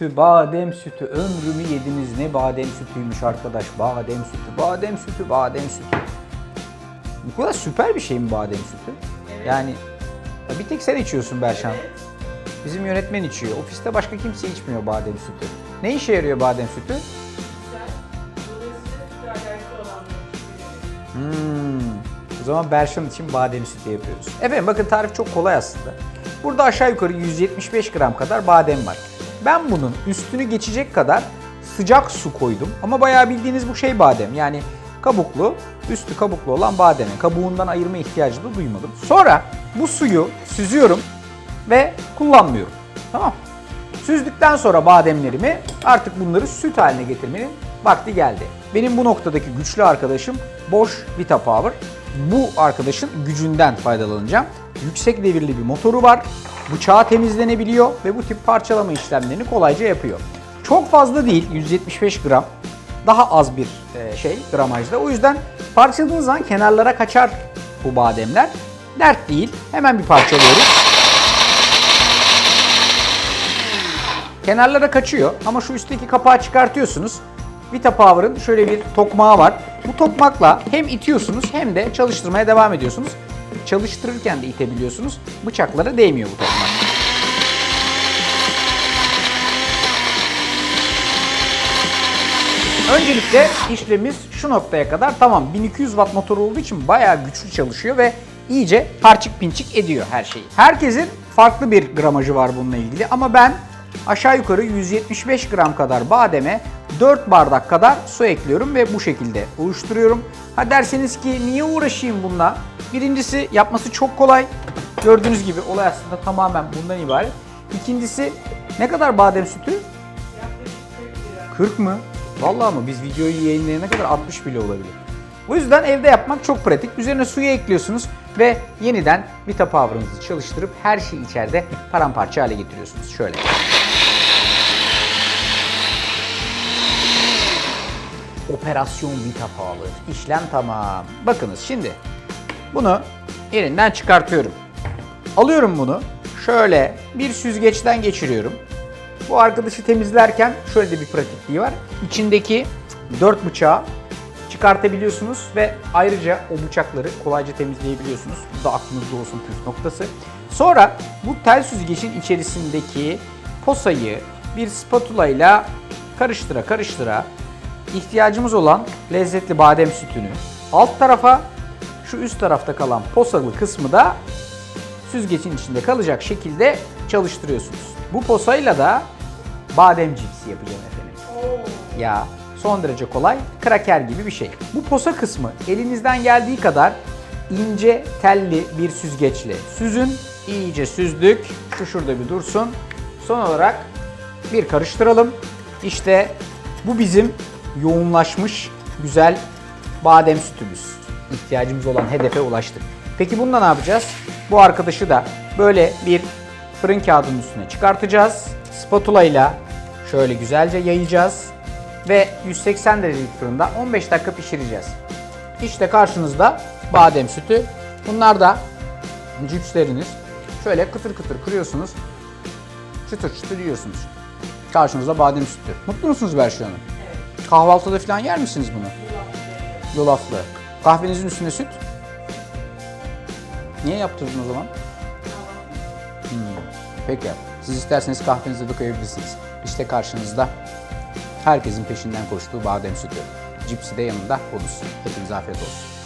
sütü, badem sütü. Ömrümü yediniz ne badem sütüymüş arkadaş. Badem sütü, badem sütü, badem sütü. Bu kadar süper bir şey mi badem sütü? Yani ya bir tek sen içiyorsun Berşan. Bizim yönetmen içiyor. Ofiste başka kimse içmiyor badem sütü. Ne işe yarıyor badem sütü? Hmm. O zaman Berşan için badem sütü yapıyoruz. Efendim bakın tarif çok kolay aslında. Burada aşağı yukarı 175 gram kadar badem var. Ben bunun üstünü geçecek kadar sıcak su koydum. Ama bayağı bildiğiniz bu şey badem. Yani kabuklu, üstü kabuklu olan bademe. Kabuğundan ayırma ihtiyacı da duymadım. Sonra bu suyu süzüyorum ve kullanmıyorum. Tamam. Süzdükten sonra bademlerimi artık bunları süt haline getirmenin vakti geldi. Benim bu noktadaki güçlü arkadaşım Bosch Vita Power. Bu arkadaşın gücünden faydalanacağım. Yüksek devirli bir motoru var. Bıçağı temizlenebiliyor ve bu tip parçalama işlemlerini kolayca yapıyor. Çok fazla değil 175 gram. Daha az bir e, şey gramajda. O yüzden parçaladığınız zaman kenarlara kaçar bu bademler. Dert değil. Hemen bir parçalıyoruz. Kenarlara kaçıyor ama şu üstteki kapağı çıkartıyorsunuz. Vita Power'ın şöyle bir tokmağı var. Bu tokmakla hem itiyorsunuz hem de çalıştırmaya devam ediyorsunuz. Çalıştırırken de itebiliyorsunuz. Bıçaklara değmiyor bu tokmak. Öncelikle işlemimiz şu noktaya kadar tamam 1200 watt motor olduğu için bayağı güçlü çalışıyor ve iyice parçık pinçik ediyor her şeyi. Herkesin farklı bir gramajı var bununla ilgili ama ben aşağı yukarı 175 gram kadar bademe 4 bardak kadar su ekliyorum ve bu şekilde oluşturuyorum. Ha derseniz ki niye uğraşayım bununla? Birincisi yapması çok kolay. Gördüğünüz gibi olay aslında tamamen bundan ibaret. İkincisi ne kadar badem sütü? 40 mı? Vallahi mı? Biz videoyu yayınlayana kadar 60 bile olabilir. Bu yüzden evde yapmak çok pratik. Üzerine suyu ekliyorsunuz ve yeniden Vita Power'ınızı çalıştırıp her şeyi içeride paramparça hale getiriyorsunuz. Şöyle. Operasyon Vita Power. İşlem tamam. Bakınız şimdi bunu yerinden çıkartıyorum. Alıyorum bunu. Şöyle bir süzgeçten geçiriyorum. Bu arkadaşı temizlerken şöyle de bir pratikliği var. İçindeki dört bıçağı çıkartabiliyorsunuz ve ayrıca o bıçakları kolayca temizleyebiliyorsunuz. Bu da aklınızda olsun püf noktası. Sonra bu tel süzgecin içerisindeki posayı bir spatula ile karıştıra karıştıra ihtiyacımız olan lezzetli badem sütünü alt tarafa şu üst tarafta kalan posalı kısmı da süzgecin içinde kalacak şekilde çalıştırıyorsunuz. Bu posayla da badem cipsi yapacağım efendim. Ya son derece kolay, kraker gibi bir şey. Bu posa kısmı elinizden geldiği kadar ince telli bir süzgeçle süzün. İyice süzdük. Şu şurada bir dursun. Son olarak bir karıştıralım. İşte bu bizim yoğunlaşmış güzel badem sütümüz. İhtiyacımız olan hedefe ulaştık. Peki bununla ne yapacağız? Bu arkadaşı da böyle bir fırın kağıdının üstüne çıkartacağız. Spatula ile şöyle güzelce yayacağız ve 180 derecelik fırında 15 dakika pişireceğiz. İşte karşınızda badem sütü. Bunlar da cipsleriniz. Şöyle kıtır kıtır kırıyorsunuz. Çıtır çıtır yiyorsunuz. Karşınızda badem sütü. Mutlu musunuz Hanım? Kahvaltıda falan yer misiniz bunu? Yulaflı. Kahvenizin üstüne süt. Niye yaptırdın o zaman? Hmm, Peki. Siz isterseniz kahvenize de koyabilirsiniz. İşte karşınızda herkesin peşinden koştuğu badem sütü. Cipsi de yanında bulunsun. Hepinize afiyet olsun.